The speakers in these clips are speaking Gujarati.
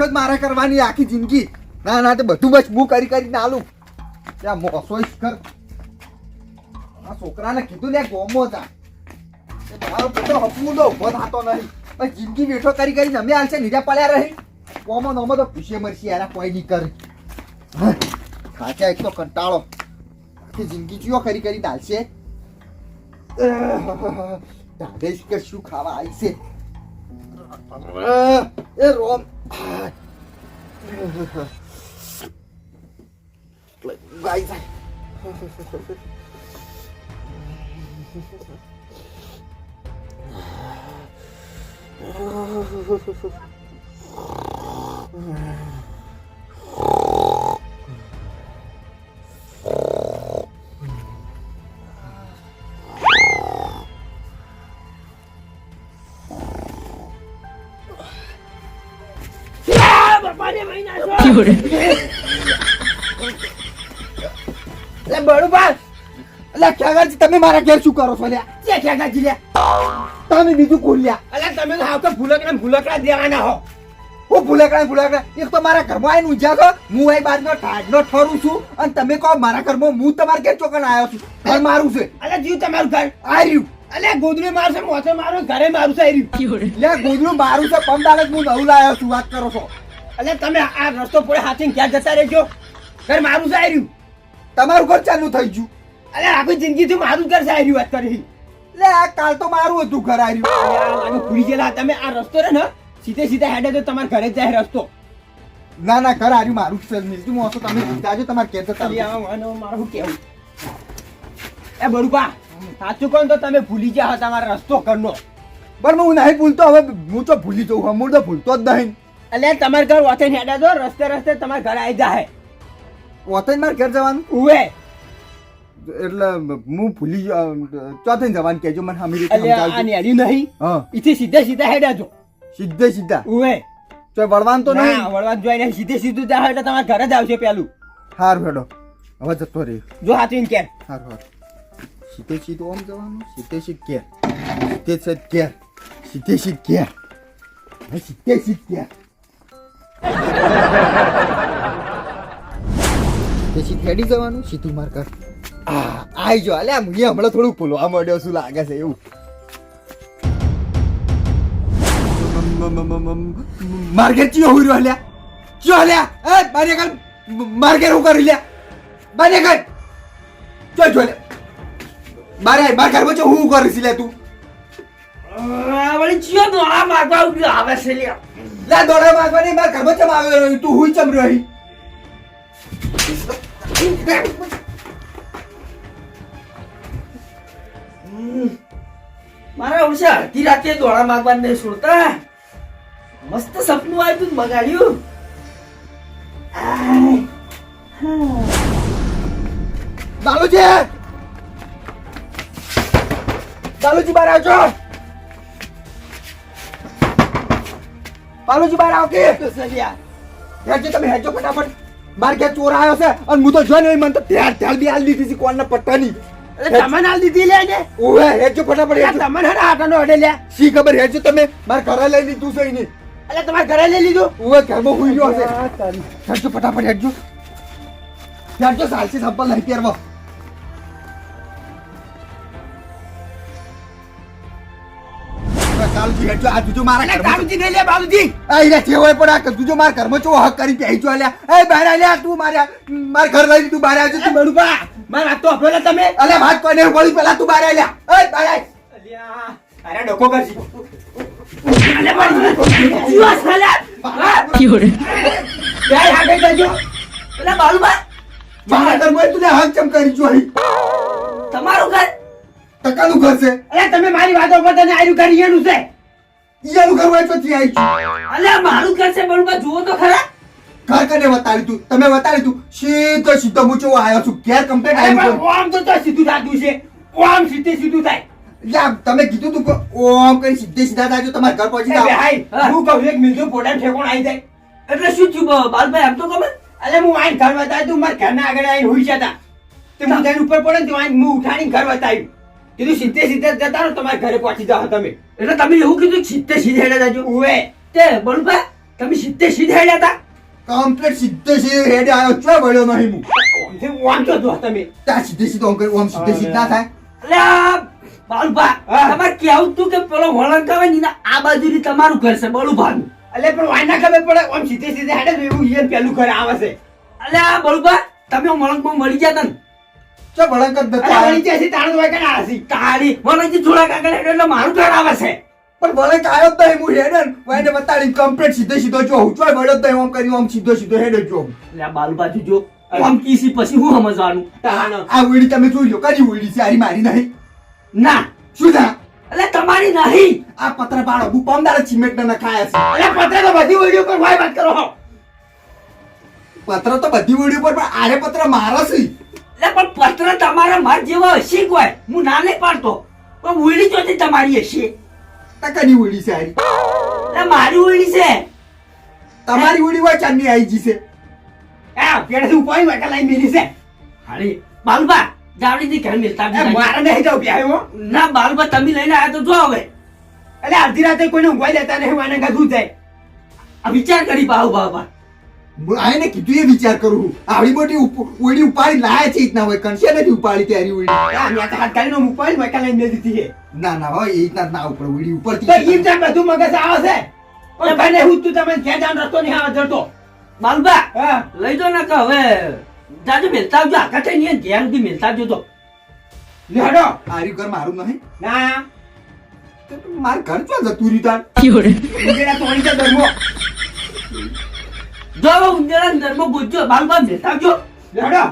ના ના બેઠો જ મારે કરવાની આખી જિંદગી. ના ના, તે બધું બસ હું કરી કરીને આલું. ત્યાં મોસો કર. આ છોકરાને કીધું લે ગોમો તા મારો પોતો હપવું તો ઊભો થતો નહીં. પણ જિંદગી બેઠો કરી કરીને અમે હાલશે નીચે પડ્યા રહી. ગોમો નોમો તો ખુશી મરશે, યાર કોઈ નહીં કરે. ખાચા એક તો કંટાળો. આખી જિંદગી ચિયો કરી કરી ડાલશે દાદે કે શું ખાવા આવી છે? એ રોમ. ગાય એટલે એટલે ખેગાજી તમે મારા ઘેર શું કરો છો? લ્યા કે ખેગાજી લ્યા તમે બીજું કોણ લ્યા અલ્યા તમે હાવ તો ભૂલકડા ભૂલકડા દેવાના હો. હું ભૂલેકડા ભૂલેકડા એક તો મારા ઘરમાં આવીને ઊંઝા છો હું અહીં બારનો ઠાડનો ઠરું છું અને તમે કહો મારા ઘરમાં હું તમારા ઘેર ચોકન આવ્યો છું. ઘર મારું છે. અલ્યા જીવ તમારું ઘર આ રહ્યું અલે ગોદડી મારશે મોથે મારું ઘરે મારું છે આયરી. લે ગોદડું મારું છે જ હું નવું લાવ્યો છું વાત કરો છો. અલ્યા તમે આ રસ્તો પડે હાથીને ક્યાં જતા રહેજો? ઘર મારું છે રહ્યું તમારું ઘર ચાલુ થઈ ગયું. અલ્યા આખી જિંદગીથી મારું જ ઘર છે રહ્યું વાત કરી. લે આ કાલ તો મારું હતું ઘર આ રહ્યું અલ્યા આને ભૂલી ગયેલા તમે આ રસ્તો રે ને સીધે સીધા હેડે તો તમારા ઘરે જાય રસ્તો. ના ના ઘર આવ્યું મારું જ છે હું હશો તમે જાજો તમારે કહેતો આનો મારું કેવું? એ બરુપા સાચું કહો તો તમે ભૂલી ગયા હતા તમારો રસ્તો ઘરનો. પણ હું નહીં ભૂલતો હવે હું તો ભૂલી જઉં હું તો ભૂલતો જ નહીં. અલ્યા તમાર ઘર ઓથેન હેડા દો રસ્તે રસ્તે તમાર ઘરે આવી જાય ઓતે માર ઘર જવાનું? ઉવે. એટલે હું ભૂલી ગયો ચોથે જવાનું કેજો મને હમી રીતે સમજાવજો. આ સમજાવજો. નેડી નહીં. હા. ઈથી સીધે સીધા હેડા જો સીધે સીધા? ઉવે. તો વળવાનું તો ના નહીં વળવા જોઈને સીધે સીધું જાવ એટલે તમાર ઘરે જ આવશે પેલું. હારું હેડો. હવે જતો રહી જો હાથીન કે હાર હારું. સીધે સીધું આમ જવાનું? સીધે સીધ કે સીધે સીધ કે સીધે સીધ કે સીધે સીધ ઘેર સીધે ખેડી જવાનું? સીધું માર કર આ આઈ જો અલ્યા મુએ હમણાં થોડું ભૂલવા મળ્યો શું લાગે છે એવું. માર્કેટ ચિયો હોય રહ્યો અલ્યા? ચિયો અલ્યા? એ બારે કર માર્કેટ હું કરી લ્યા બારે કર. ચો જો લે બારે આય, માર ઘરમાં ચો હું કરીશ લે તું? વળી ચિયો આ માગવા ઉગ્યો આવે છે લ્યા. લે દોડા માગવા નહીં માર ઘરમાં ચમ આવ્યો તું હુઈ ચમ રહી? મારા વર્ષે અડધી રાતે દોડા માગવા નહીં છોડતા મસ્ત સપનું આવ્યું તું બગાડ્યું. દાલુજી દાલુજી બહાર આવજો. બાલુજી બહાર આવો કે. હેજો તમે હેજો ફટાફટ. બાર કે ચોર આવ્યો છે અને હું તો જો નહીં મને તો ધ્યાન ધ્યાન બી આલ દીધી છે કોણના પટ્ટાની તમને હાલ દીધી લે ને? ઓહે હેજો ફટાફટ હેજો તમને હે ને આટાનો અડે લ્યા શી ખબર હેજો તમે. માર ઘરે લઈ લીધું છે એની. એટલે તમારે ઘરે લઈ લીધું? ઓવે ઘરમાં હુઈ ગયો છે. હેજો ફટાફટ હેજો હેજો સાલસી સંપલ લઈ પહેરવો કાલજી એટલે આ તુજો મારા ઘર દારૂજી નહીં લે બાલુજી આ જે હોય પણ આ તું જો મારા ઘરમાં ચો હક કરી પહેરી જો અલ્યા. એ બહાર અલ્યા તું મારા માર ઘર લઈ તું બહાર આવજો તું બડું બા મારા તો અભ્યો તમે. અલે ભાત કોને વળી પેલા તું બહાર અલ્યા એ બહાર અલ્યા અરે ડોકો કરજી. અલે બાલુજી જીવા સાલા બે હાડે જજો. અલે બાલુબા મારા ઘરમાં તું હક ચમ કરી જો અહીં. તમારું ઘર? ટકાનું ઘર છે. અરે તમે મારી વાતો પર તને આયુ કરી એનું છે. ઈયાનું ઘર હોય તો થી આવી છું અલે મારું ઘર છે બાલુબા જુઓ તો ખરા. ઘર કને વતાડી તું? તમે વતાડી તું? સીધો સીધો હું આવ્યો છું. ઘેર કમ્પ્લેટ આવ્યો પણ ઓમ તો તો સીધું થાતું છે. ઓમ સીધે સીધું થાય. છું તમે કીધું તું ઓમ કઈ સીધે સીધા થાય તમારા ઘર પહોંચી જાવ ભાઈ હું. કહું એક મિલજો પોટા ઠેકોણ આવી જાય. એટલે શું થયું બાલભાઈ એમ તો ખબર? અલે હું આઈને ઘર વતાવી તું મારા ઘરના આગળ આવીને હોઈ જતા. તે હું ઉપર પડે ને તો આઈને હું ઉઠાડીને ઘર બતાવ્યું. કીધું સીધે સીધે જતા રહો તમારે ઘરે પહોંચી જાઓ તમે. એટલે તમે એવું કીધું સીધે સીધે હેડે જાજો. ઉવે. તે બળુભા તમે સીધે સીધે હેડ્યા હતા? કમ્પ્લીટ સીધે સીધે હેડે આવ્યો. છો બળ્યો નહીં હું ઓમથી વાંચો જો તમે. ત્યાં સીધે સીધો ઓમ કરી, ઓમ સીધે સીધ ના થાય. અલ્યા બાલુભા તમારે કેવું તું કે પેલો વળણ કરે ને આ બાજુથી તમારું ઘર છે બળુભાનું એટલે પણ વાય ના ખબર પડે ઓમ સીધે સીધે હેડે તો એવું ઈયન પેલું ઘર આવે છે. અલ્યા બળુભા તમે વળંગમાં મળી ગયા તા ને. ચો ભળંગ જ નતો અરે. વળી જશે તાણ કના હસી તાળી વળંગથી થોડા કાગળ એટલે મારું ઘર આવે છે. પણ ભલે કાયો તો હું હેડન ને વાયને બતાડી કમ્પ્લીટ સીધો સીધો જો હું ચોય વળ્યો તો એમ કર્યું કરી આમ સીધો સીધો હેડે જો. અલ્યા બાલુભા જો આમ કીસી પછી હું સમજવાનું? આ ઉડી તમે જોઈ લો કદી ઉડી છે આરી મારી નહીં. ના. શું થા એટલે તમારી નહીં. આ પત્ર પાડો હું પમદાર સિમેન્ટ ને નખાયા છે. એટલે પત્ર તો બધી ઉડી ઉપર વાય વાત કરો પત્ર તો બધી ઉડી ઉપર પણ આરે પત્ર મારા છે. એટલે પણ પત્ર તમારા માર જેવા હશે કોઈ? હું ના નહીં પાડતો. પણ ઉડી જોતી તમારી હશે. તા ઉડી છે એટલે મારી ઉડી છે. તમારી ઉડી હોય ચાંદની આઈ જી છે આ પેડથી ઉપાય વાય કલાઈ મેલી છે. હારી બાલુભા જાવડીથી ઘર મિલતા મારા નહીં જાવ પ્યાય ના બાલબા તમે લઈને આવ્યા તો જો હવે. એટલે અડધી રાતે કોઈને ઊંઘવાઈ દેતા નહીં વાને ગાધું જાય. આ વિચાર કરી બાહુ બાબા હું આઈને કીધું એ વિચાર કરું. આવડી મોટી ઉપ- ઉપાડી લાયા છે ઇતના હોય કંસે નથી ઉપાડી ત્યારે ઓડી આ મેં તો હાથ મોબાઈલ મેં કાલે કલાઈ દીધી છે ના ના હોય એ રીતના ના ઉપર ઓડી ઉપર તો ઈમ ત્યાં બધું મગજ આવે છે. ભાઈ ને હું તું તમે ક્યાં જાન રસ્તો નહીં આવે જતો. બાલબા હા. લઈ જો ને કે હવે. જાજો મેલતા આવજો આખા થઈ ને ઘેર સુધી મેલતા આવજો તો. લેડો આર્યું ઘર મારું નહીં. ના. તો મારું ઘર ચો જતું રહ્યું તાર? ઉંદેડા તોડી છે ધર્મો. જો ઉંદેડા ધર્મ બાલ બાલ દેતા જો લેડો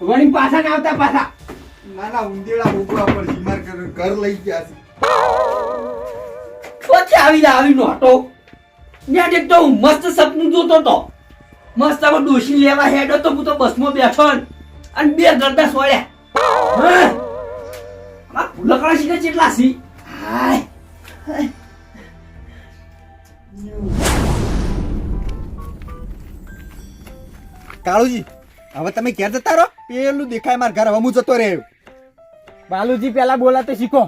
વળી પાછા ના આવતા પાછા. નાના ના ઉંદેડા મોકવા પર માર ઘર ઘર લઈ ગયા છે. પછી આવી આવી નોટો ત્યાં એક તો મસ્ત સપનું જોતો તો. મસ્ત આમાં ડોશી લેવા હેડો તો હું તો બસમાં બેઠો અને બે ગરદા સોળ્યા હા? લકડા સીધા ચેટલા સી હાય. કાળુજી હવે તમે ઘેર જતા રહો. પેલું દેખાય મારા ઘર હવે હું જતો રહ્યો. બાલુજી પેલા બોલાતો શીખો.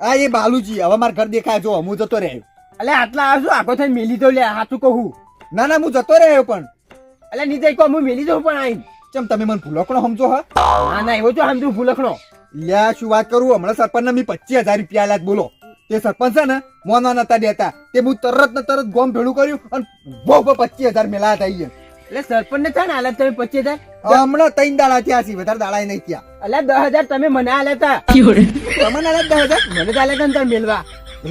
આ એ બાલુજી હવે મારા ઘર દેખાય જો હું જતો રહ્યો. એટલે આટલા આવશું આખો થઈને મેલી તો લે હાથું કહું. ના ના હું જતો રહ્યો પણ. એટલે નીચે કહો હું મેલી દઉં પણ આઈ ચમ તમે મને ભૂલકણો સમજો હા? ના ના એવો જો સમજું ભૂલકણો. લ્યા શું વાત કરું? હમણાં સરપંચ મેં પચીસ હજાર રૂપિયા લાગ બોલો. તે સરપંચ છે ને મોના નતા દેતા. તે હું તરત ને તરત ગોમ ભેળું કર્યું અને બહુ બહુ પચીસ હજાર મેલા હતા અહીંયા એટલે સરપંચ ને થાય ને હાલત તમે પચીસ હજાર હમણાં ત્રણ દાડા થયા છે વધારે દાડા નહીં થયા. એટલે દસ હજાર તમે મને આલ્યા હતા તમને દસ હજાર? મને તો આલ્યા તમે મેળવા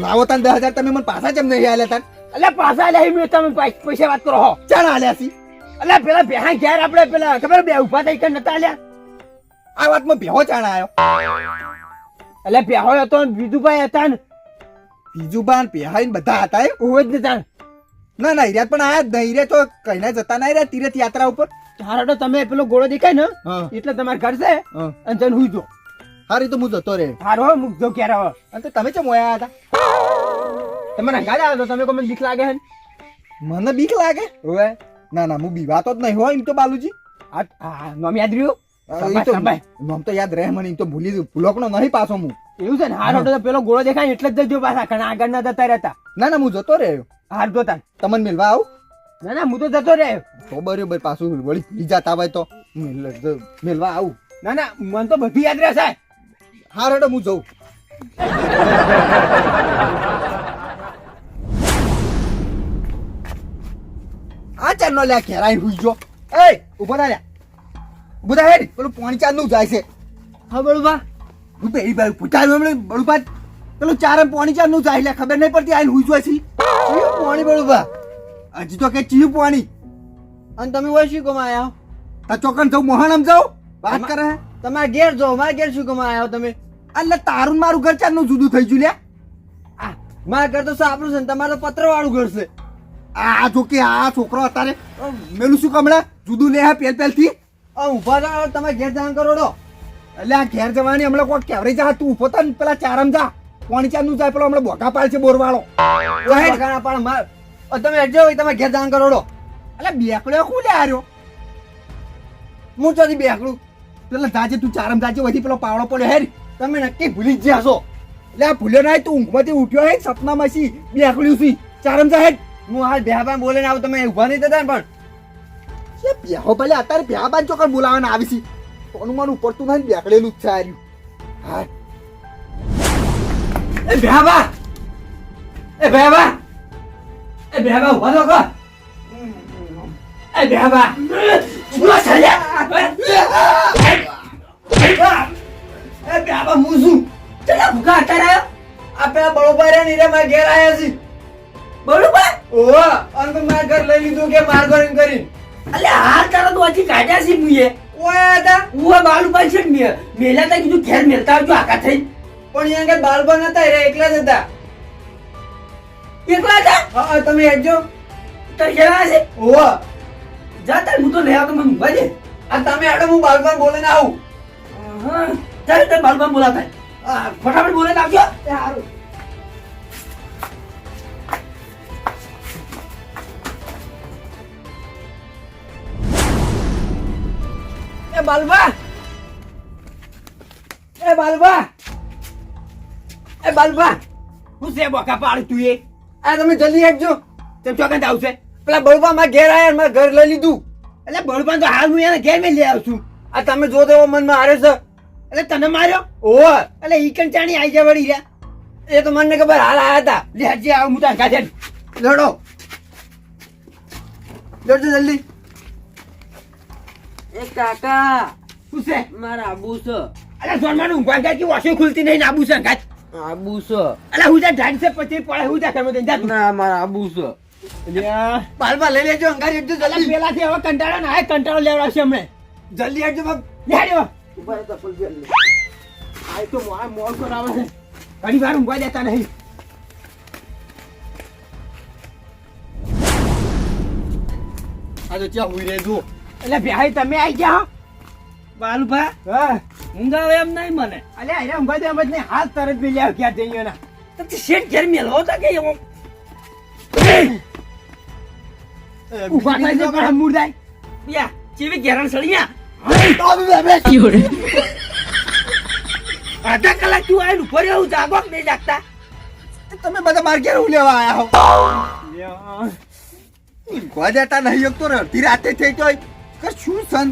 લાવો તને દસ હજાર તમે મને પાછા કેમ નહીં આલ્યા તાન. એટલે પાછા આલ્યા મેં તમે પૈસા વાત કરો હો. ચાલ આલ્યા છી. એટલે પેલા બેહા ઘેર આપણે પેલા ખબર બે ઊભા થઈ કે નતા આલ્યા? આ વાતમાં બેહો ચાણા આવ્યો એટલે બેહો હતો બીજું બીજુભાઈ હતા ને. બીજું ભાઈ પેહાઈને બધા હતા એ જ નતા ના ના હિર્યા પણ આયા જ નહીં. હિર્યા તો કઈ જતા ના રહ્યા તીરથ યાત્રા ઉપર. હારો તો તમે પેલો ગોળો દેખાય ને એટલે તમારે ઘર છે હા. અને તને હુઈ જો. હારી તો હું જતો રે હારો હું જો ક્યારે આવો. અને તો તમે ચમ ઓયા હતા? તમારે હંગાજ આવ્યો તમે કોઈ બીક લાગે હે મને બીક લાગે? ઓવે. ના ના હું બીવાતો જ નહીં હોય એમ તો બાલુજી. આ આ નામ યાદ રહ્યું? આ નામ તો યાદ રહે મને એમ તો ભૂલી ગયું ભૂલકણો નહીં પાછો હું. એવું છે ને? હારો તો પેલો ગોળો દેખાય એટલે જ જજો પાછા ઘણા આગળ ના જતા રહેતા. ના ના હું જતો રહ્યો. હાર તો તાન તમને મિલવા આવું? ના ના હું તો જતો રહ્યો તો બરોબર પાછું વળી ભૂલી જતા હોય તો મેલવા આવું. ના ના મને તો બધી યાદ રહેશે. હા રેડો હું જઉં. આ ચાર નો લ્યા ઘેરાઈ હુઈ જો એ ઊભો થા લ્યા. ઊભો થા હેડ. પેલું પોણી ચારનું જાય છે. હા બળુભા હું પેલી ભાઈ પૂછાયું હમણાં બળુભા પેલું ચાર પોણી ચારનું જાય લ્યા ખબર નહીં પડતી આઈને હુઈ જોઈ છે. પાણી બળુબા હજી તો કે ચીયું પાણી. અને તમે હોય શું કમા આવ્યા તા ચોકન જવું આમ જાઉં? વાત કરે હે? તમારા ઘેર જો મારા ઘેર શું કમા આવ્યા તમે? એટલે તારું મારું ઘર ચારનું જુદું થઈ ગયું લ્યા? આ મારા ઘર તો સાપરું છે ને? તમારું પત્ર વાળું ઘર છે. આ જો કે આ છોકરો અત્યારે મેલું શું કમળે જુદું લે હે પેલ પેલથી ઊભા રહો તમે ઘેર જાણ કરો એટલે આ ઘેર જવાની હમણાં કોઈ કેવરી જા તું ઊભો ને પેલા ચારમ જા. પાણી ચારનું જાય પેલો હમણાં બોકા પાડ છે બોરવાળો. માર. તમે હોય તમે ઘેર જાણ કરોડો. એટલે બેકડે શું લે આર્યો? હું ચોથી બેકડું. પેલા જાજે તું ચારમ જાજે વધી પેલો પાવડો પડ્યો. હેર તમે નક્કી ભૂલી જ ગયા છો. એટલે આ ભૂલ્યો ના તું ઊંઘમાંથી ઉઠ્યો હે સપનામાં સી બેકડ્યું સી ચારમ જા હેડ. હું હાલ ભ્યાબા બોલીને આવું તમે ઊભા નહીં થતા પણ. એ બેહો ભલે અત્યારે બાન ચોકર બોલાવાના આવી છે કોનું માનું ઉપડતું નથી ને બેકડેલું જ છે આર્યું. હા એ ભ્યાબા એ ભ્યાબા એ ભ્યાબા ઊભા તો કર એ ભ્યાબા ઊભો જા એ હું શું ચલા ભૂખા અત્યારે આવ્યો આ પેલા બળોબા રહ્યા ને રે મારા ઘેર આવ્યા છે. બરોબર ઓહો અને તો મારા ઘર લઈ લીધું કે માર ઘર કરી અલે હાલ તારા તો હજી કાઢ્યા છે મુએ. ઓય હતા? ઉવા છે ને મેલા તા કીધું ઘેર મેલતા આવજો આકા થઈ પણ અહીંયા આગળ બાલબા નતા રે એકલા જ હતા. એકલા હતા? હા, તમે હેડજો. તો કેવા છે ઓહો જા તાર હું તો લઈ આવતો મને ઊંઘવા દે. આ તમે હેડો હું બાલબા બોલીને આવું. હા ચાલ તે બાલુભાઈ બોલાતા હા, ફટાફટ બોલાતા આવજો. સારું હારું. એ બાલબા. એ બાલબા. એ બાલબા હું છે બોકા પાડ તું એ. આ તમે જલ્દી હેડજો તેમ ચોકન આવશે. પેલા બળવા મારા ઘેર આયા ને મારા ઘર લઈ લીધું. એટલે બળવાન તો હાલ હું એને ઘેર મેં લઈ આવશું છું. આ તમે જો તો મન મનમાં હારે છે. એટલે તને માર્યો? ઓ એટલે ઈ કંચાણી આઈ જા વળી રહ્યા. એ તો મને ખબર હાલ આયા હતા. લે હજી આવ મુતા કાઢે લડો. લડજો જલ્દી. એ કાકા શું છે? મારા આબુ છે. અરે સોનમાનું ઊંઘવા ગયા કે ઓછી ખુલતી નહીં આબુ છે કાચ આબુ છે. અલે હું જા ઢાડ છે પછી પડે હું જા દે જા ના મારા આબુ છે. બાલબા લઈ લેજો અંગારી અલે જલ્દી. પેલાથી હવે કંટાળો ના કંટાળો લેવડાવશે હમણે. જલ્દી આવજો બાપ. લેડ્યો જલ્દી. આ તો મોય મોલ છે. ઘણી વાર ઊંઘવા દેતા નહીં. આ તો ત્યાં હુઈ એટલે ભાઈ તમે આઈ ગયા બાલુભા હા. ઊંઘ આવે એમ નહીં મને. અલે અરે ઊંઘવા દે એમ જ નહીં હાલ તરત બી લ્યા ક્યાં જઈએ ના? તો શેઠ ઘેર મેલો હતા કે એવો ઊભા થાય છે પણ મુરદાય યા. ચેવી ઘેરણ સળિયા અડધા કલાક તું આવીને ઊભો રહ્યો હું જાગો કે નહીં જાગતા? તમે બધા માર ઘેર હું લેવા આયા હો? ઊંઘવા જતા નહીં તો અડધી રાતે થઈ તો કે શું સન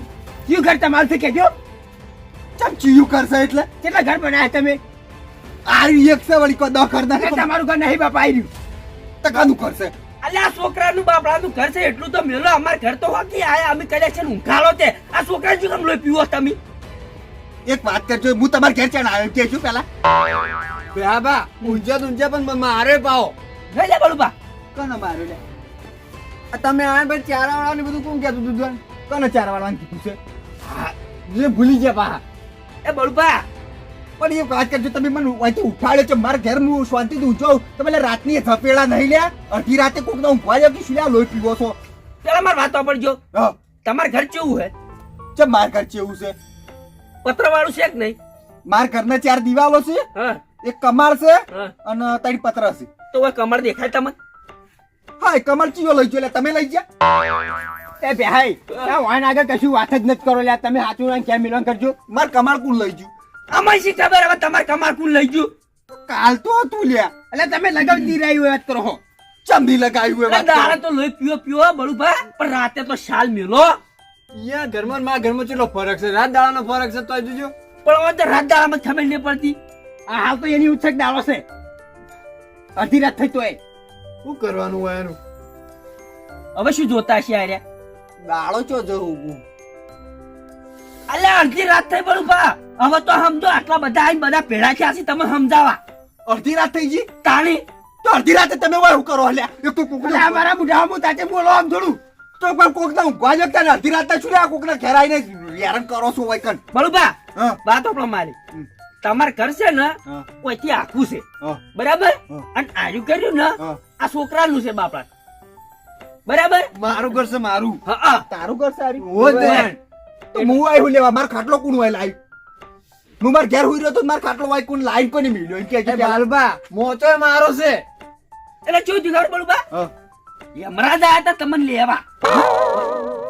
કયું ઘર તમારું છે કેજો ચમ ચીયું કરશે એટલે? કેટલા ઘર બનાવ્યા તમે? આરી એક છે વળી કો દહ કર એ નાખે તમારું ઘર નહીં બાપા આવી તકાનું કરશે અલ્યા આ છોકરાનું બાપડાનું ઘર છે એટલું તો મેલો. અમાર ઘર તો હોકી આયા અમે કદાચ છે ઊંઘાળો તે. આ છોકરા શું કેમ લોહી પીવો તમે? એક વાત કરજો હું તમારા ઘેર ચણ આવ્યો કે શું પેલા બા ઊંઝા તો ઊંઝા પણ મારે પાઓ લઈ લે બળુબા. કોનો મારે લે? તમે આ ભાઈ ચારા વાળા ને બધું કોણ કહેતું હતું તને? કોનો ચાર વાળવાનું કીધું છે? જે ભૂલી ગયા પા એ બળુબા પણ એ વાત કરજો તમે મને અહીંથી ઉઠાડ્યો છે મારા ઘેર હું શાંતિથી ઊંચો તમે રાતની થપેડા નહીં લ્યા અડધી રાતે કોક ના ઊંઘવા જાવ કે શું લ્યા લોહી પીવો છો? પેલા માર વાતો પડજો તમાર ઘર કેવું હે ચમ માર ઘર કેવું છે? પત્ર વાળું છે કે નહીં? માર ઘરના ચાર દિવાલો છે એક કમાળ છે અને તારી પત્ર છે. તો કમર દેખાય તમને? હા એ કમળ ચીયો લઈ જો એટલે તમે લઈ ગયા? એ ભાઈ આ વાન આગળ કશું વાત જ નથી કરો લ્યા. તમે સાચું ના ક્યાં મિલન કરજો? માર કમાર કુલ લઈ જુ અમારી શી ખબર હવે તમારે કમાર કુલ લઈ જુ કાલ તો હતું લ્યા. એટલે તમે લગાવી દી રહ્યું વાત કરો હો. ચંદી લગાવ્યું હોય વાત દાડા. તો લોહી પીઓ પીવો બળુભા. પણ રાતે તો શાલ મેલો. યા ઘરમાં માં ઘરમાં કેટલો ફરક છે? રાત દાડાનો ફરક છે તો જોજો. પણ હવે તો રાત દાડામાં ખબર નહીં પડતી. આ હાલ તો એની ઉછક દાડો છે. અડધી રાત થઈ તો એ. શું કરવાનું હોય એનું? હવે શું જોતા છે આર્યા? દાડો ચો જવું અલ્યા અડધી રાત થઈ પણ ઊભા. હવે તો સમજો આટલા બધા આઈને બધા ભેળા થયા છે તમે સમજાવા. અડધી રાત થઈ ગઈ? તાણી. તો અડધી રાતે તમે હું કરો લ્યા એ તો કોક અલ્યા મારા બુઢા હું તાતે બોલો આમ થોડું. તો પણ કોક ના ઊંઘવા જતા ને અડધી રાતે છું આ કોક ના ઘેર આવીને હેરાન કરો છો હોય કન બળુબા હા. વાત આપણો મારી. તમાર ઘર છે ને હા. ઓયથી આખું છે. બરાબર? અને આર્યું કર્યું ને હા. આ છોકરાનું છે બાપડા. બરાબર? મારું ઘર છે મારું. હા તારું ઘર સારી? હો તે. તો હું આવ્યું લેવા માર ખાટલો કોણ હોય લાઈ? હું માર ઘેર હોઈ રહ્યો તો માર ખાટલો વાય કોણ લાઈન કોને મિલ્યો એમ કે બાલબા મોચો મારો છે. એટલે શું જુગાડ બળુબા હા. યમરાજ આયા હતા તમને લેવા.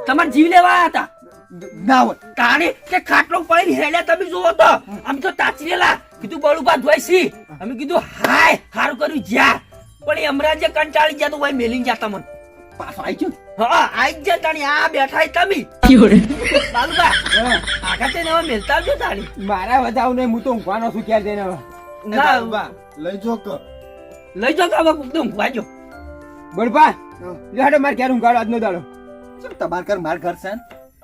તમને જીવ લેવા આયા હતા. ના હોય. તાણે કે ખાટલો પડી હેડ્યા તમે જોવો તો. આમ તો તાચરેલા. કીધું બળુબા ધોઈ સી અમે કીધું હાય હારું કર્યું જ્યાં. પણ એ હમણાં ગયા કંટાળી જતો હોય મેલીને જતા મને. પાછો આઈ ગયો હા આઈ જ તાણી આ બેઠા તમે. બાલુબા આગળ તેને હવે મેલતા આવજો તાણી. મારા વધાવ ને હું તો ઊંઘવાનો છું ક્યારે જઈને હવે. ના લઈ જો કે. લઈ જાઓ કાવા કુક તો ઊંઘવાજો બળપા લેડો માર ક્યારે ઊંઘાડો આજનો દાડો. શું તમાર ઘર માર ઘર છે ને?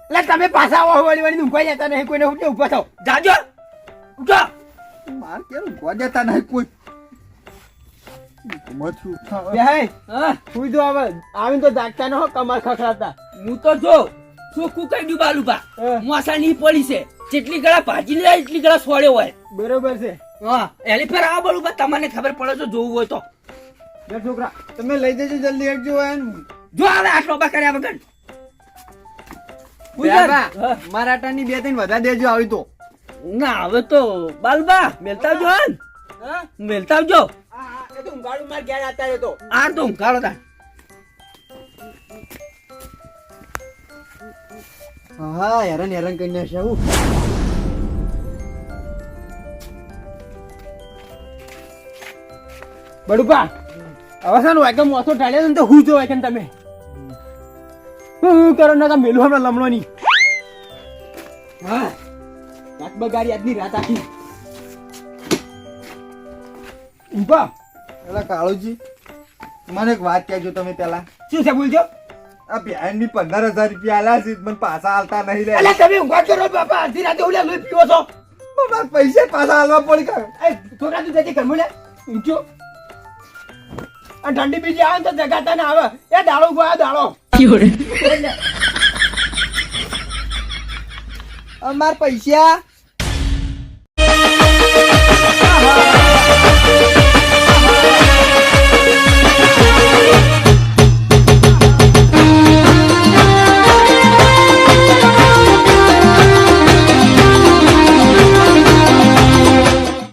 એટલે તમે પાછા આવો વળી વળી ઊંઘવા જતા નહીં કોઈને ઉઠે ઊભા થાવ જાજો. ઉઠો. માર ક્યારે ઊંઘવા જતા નહીં કોઈ. આવીને તો જાગતા ન હો કમાર ખખડાતા. હું તો જો ચોખ્ખું કહી દઉં બાલુબા હા. મોસા ની પડી છે. જેટલી ગળા ભાજી લે એટલી ગળા સોળ્યો હોય. બરોબર છે. હા એની ફેર આ બાલુબા તમને ખબર પડે તો જોવું હોય તો. છોકરા તમે લઈ દેજો જલ્દી હેડજો જો આવે આટલો બા કર્યા વગર. મરાઠા ની બે ત્રણ વધારે દેજો આવી તો. ના હવે તો બાલબા મેલતા આવજો હા? મેલતા આવજો ઊંઘાડું મારે ક્યારે આતા રહેતો. આ તો તા હા હેરાન હેરાન કરી નાખ્યા હું બડુપા હવે છે ને મોસો ટાળ્યો ને તો હું જો વાગે તમે? હું હું કરો ના મેલું હમણાં લમણો ની હા. રાત બગાડી આજની રાત આખી. ઊભા પેલા કાળુજી મને એક વાત કહેજો તમે પેલા. શું છે બોલજો? આ બેનની પંદર હજાર રૂપિયા આલ્યા છે મને પાછા હાલતા નહીં લે. એટલે તમે ઊંઘા કરો બાપા. અડધી રાતે ઓલા લોહી પીવો છો. મારા પૈસા પાછા હાલવા પડી ગયા એ છોકરા તું જતી ઘરમાં લે. ઊંચો આ ઠંડી બીજી આવે તો જગાતા ને આવે. એ દાડો ઊભો આ દાડો. મારા પૈસા